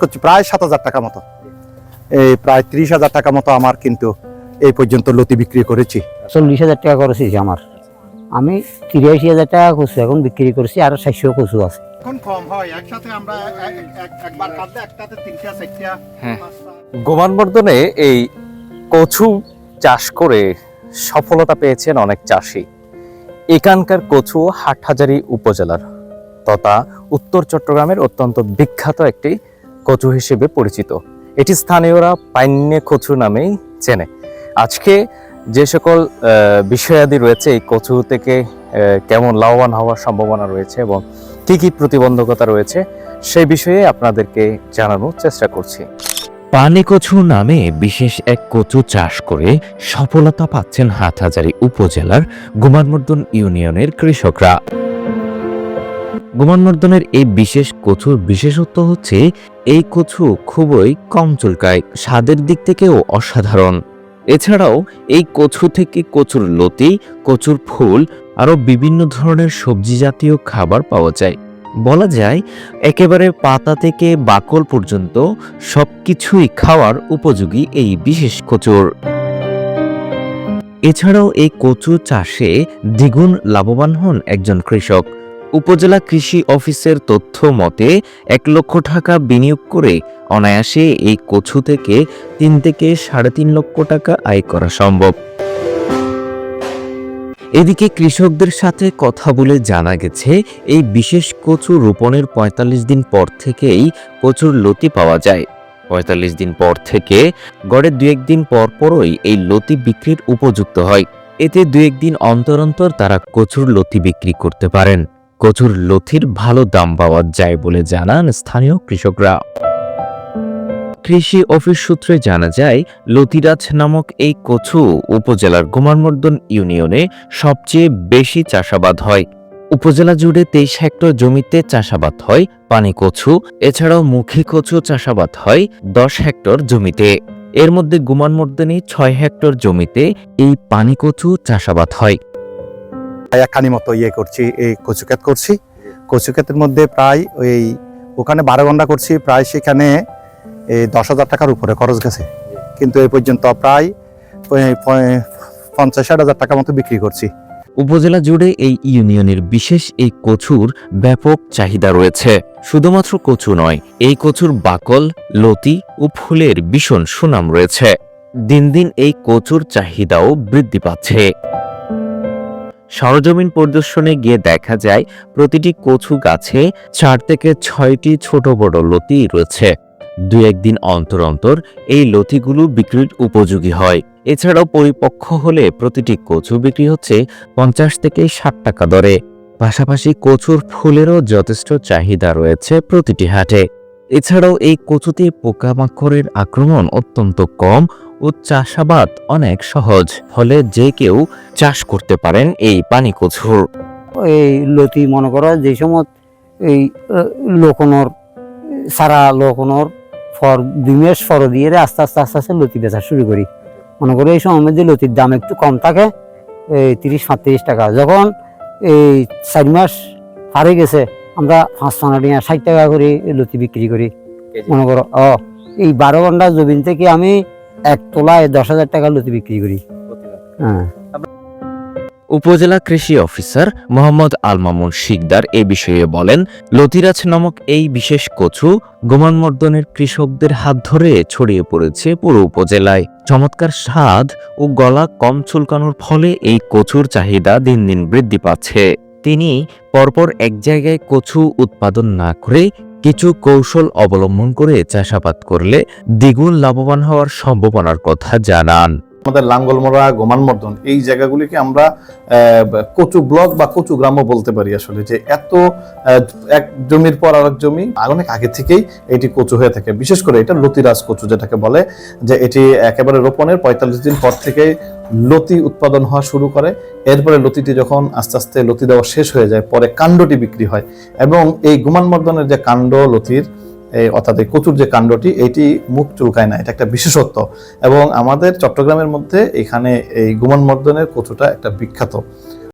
করছি প্রায় সাত হাজার টাকা মতো। এই প্রায় ত্রিশ হাজার টাকা মতো আমার কিন্তু এই পর্যন্ত লতি বিক্রি করেছি। চল্লিশ হাজার টাকা হয়েছে আমার। আমি তিরাশি হাজার টাকা কচু এখন বিক্রি করছি আর চারশো কচু আছে। এখন কম হয় একসাথে আমরা একবার কাটলে একটাতে তিনটা চারটা হ্যাঁ। গোমানবর্ধনে এই কচু চাষ করে সফলতা পেয়েছেন অনেক চাষি। এখানকার কচু হাটহাজারী উপজেলার তথা উত্তর চট্টগ্রামের অত্যন্ত বিখ্যাত একটি কচু হিসেবে পরিচিত। এটি স্থানীয়রা পাইন্যে কচু নামেই চেনে। আজকে যে সকল বিষয়াদি রয়েছে এই কচু থেকে কেমন লাভবান হওয়ার সম্ভাবনা রয়েছে এবং কি কি প্রতিবন্ধকতা রয়েছে সেই বিষয়ে আপনাদেরকে জানানোর চেষ্টা করছি। পানে কচু নামে বিশেষ এক কচু চাষ করে সফলতা পাচ্ছেন হাটহাজারী উপজেলার গুমানমর্দন ইউনিয়নের কৃষকরা। গুমানমর্দনের এই বিশেষ কচুর বিশেষত্ব হচ্ছে এই কচু খুবই কম চুলকায়, স্বাদের দিক থেকেও অসাধারণ। এছাড়াও এই কচু থেকে কচুর লতি, কচুর ফুল, আরও বিভিন্ন ধরনের সবজি জাতীয় খাবার পাওয়া যায়। বলা যায়, একেবারে পাতা থেকে বাকল পর্যন্ত সবকিছুই খাওয়ার উপযোগী এই বিশেষ কচুর। এছাড়াও এই কচু চাষে দ্বিগুণ লাভবান হন একজন কৃষক। উপজেলা কৃষি অফিসের তথ্য মতে, এক লক্ষ টাকা বিনিয়োগ করে অনায়াসে এই কচু থেকে তিন থেকে সাড়ে তিন লক্ষ টাকা আয় করা সম্ভব। এদিকে কৃষকদের সাথে কথা বলে জানা গেছে, এই বিশেষ কচু রোপণের ৪৫ দিন পর থেকেই কচুর লতি পাওয়া যায়। পঁয়তাল্লিশ দিন পর থেকে গড়ে দু একদিন পর পরই এই লতি বিক্রির উপযুক্ত হয়। এতে দু একদিন অন্তর অন্তর তারা কচুর লতি বিক্রি করতে পারেন। কচুর লথির ভালো দাম পাওয়া যায় বলে জানান স্থানীয় কৃষকরা। কৃষি অফিস সূত্রে জানা যায়, লতিরাজ নামক এই কচু উপজেলার গোমারমর্দন ইউনিয়নে সবচেয়ে বেশি চাষাবাদ হয়। উপজেলা জুড়ে তেইশ হেক্টর জমিতে চাষাবাদ হয় পানি কচু, এছাড়াও মুখী কচু চাষাবাদ হয় দশ হেক্টর জমিতে। এর মধ্যে গুমানমর্দনী ছয় হেক্টর জমিতে এই পানি কচু চাষাবাদ হয়। একখানি মতো ইয়ে করছি, এই কচু ক্ষেত করছি। কচু ক্ষেতের মধ্যে প্রায় ওই, ওখানে বারো ঘণ্টা করছি, প্রায় সেখানে এই দশ হাজার টাকার উপরে খরচ গেছে। কিন্তু এই পর্যন্ত প্রায় পঞ্চাশ ষাট হাজার টাকা মতো বিক্রি করছি। উপজেলা জুড়ে এই ইউনিয়নের বিশেষ এই কচুর ব্যাপক চাহিদা রয়েছে। শুধুমাত্র কচু নয়, এই কচুর বাকল, লতি ও ফুলের ভীষণ সুনাম রয়েছে। দিন দিন এই কচুর চাহিদাও বৃদ্ধি পাচ্ছে। সরজমিন পরিদর্শনে গিয়ে দেখা যায়, প্রতিটি কচু গাছে চার থেকে ছয়টি ছোট বড় লতি রয়েছে। দু একদিন অন্তর অন্তর এই লতিগুলো বিক্রির উপযোগী হয়। এছাড়াও পরিপক্ক হলে প্রতিটি কচু বিক্রি হচ্ছে পঞ্চাশ থেকে ষাট টাকা দরে। পাশাপাশি কচুর ফুলেরও যথেষ্ট চাহিদা রয়েছে প্রতিটি হাটে। এছাড়াও এই কচুতে পোকামাকড়ের আক্রমণ অত্যন্ত কম ও চাষাবাদ অনেক সহজ ফলে যে কেউ চাষ করতে পারেন এই পানি কচুর। এই লতি মনে করো যে সময় এই লোকনোর সারা লোকনোর ফর দুই মাস ফর দিয়ে আস্তে আস্তে আস্তে আস্তে লতি বেচা শুরু করি। মনে করো এই সময় মধ্যে লতির দাম একটু কম থাকে এই তিরিশ পঁয়ত্রিশ টাকা। যখন এই চার মাস হারে গেছে আমরা পাঁচ পনেরো ষাট টাকা করে এই লতি বিক্রি করি। মনে করো ও এই বারো ঘণ্টা জমিন থেকে আমি এক তোলায় দশ হাজার টাকা লতি বিক্রি করি। হ্যাঁ। উপজেলা কৃষি অফিসার মোহাম্মদ আলমামুন শিকদার এ বিষয়ে বলেন, লতিরাজ নামক এই বিশেষ কচু গোমানমর্দনের কৃষকদের হাত ধরে ছড়িয়ে পড়েছে পুরো উপজেলায়। চমৎকার স্বাদ ও গলা কম চুলকানোর ফলে এই কচুর চাহিদা দিন দিন বৃদ্ধি পাচ্ছে। তিনি পরপর এক জায়গায় কচু উৎপাদন না করে কিছু কৌশল অবলম্বন করে চাষাবাদ করলে দ্বিগুণ লাভবান হওয়ার সম্ভাবনার কথা জানান। আমাদের লাঙ্গলমোড়া, গোমানমর্দন এই জায়গাগুলিকে আমরা কচু ব্লক বা কচু গ্রামও বলতে পারি আসলে যে এত এক জমির পর আরেক জমি অনেক আগে থেকেই এটি কচু হয়ে থাকে। বিশেষ করে এটা লতিরাজ কচু যেটাকে বলে, যে এটি একেবারে রোপণের পঁয়তাল্লিশ দিন পর থেকে লতি উৎপাদন হওয়া শুরু করে। এরপরে লতিটি যখন আস্তে আস্তে লতি দেওয়া শেষ হয়ে যায়, পরে কাণ্ডটি বিক্রি হয়। এবং এই গুমানমর্দনের যে কাণ্ড লতির এই অর্থাৎ এই কচুর যে কাণ্ডটি, এটি মুখ চুলকায় না, এটা একটা বিশেষত্ব। এবং আমাদের চট্টগ্রামের মধ্যে এখানে এই গুমানমর্দনের কচুটা একটা বিখ্যাত।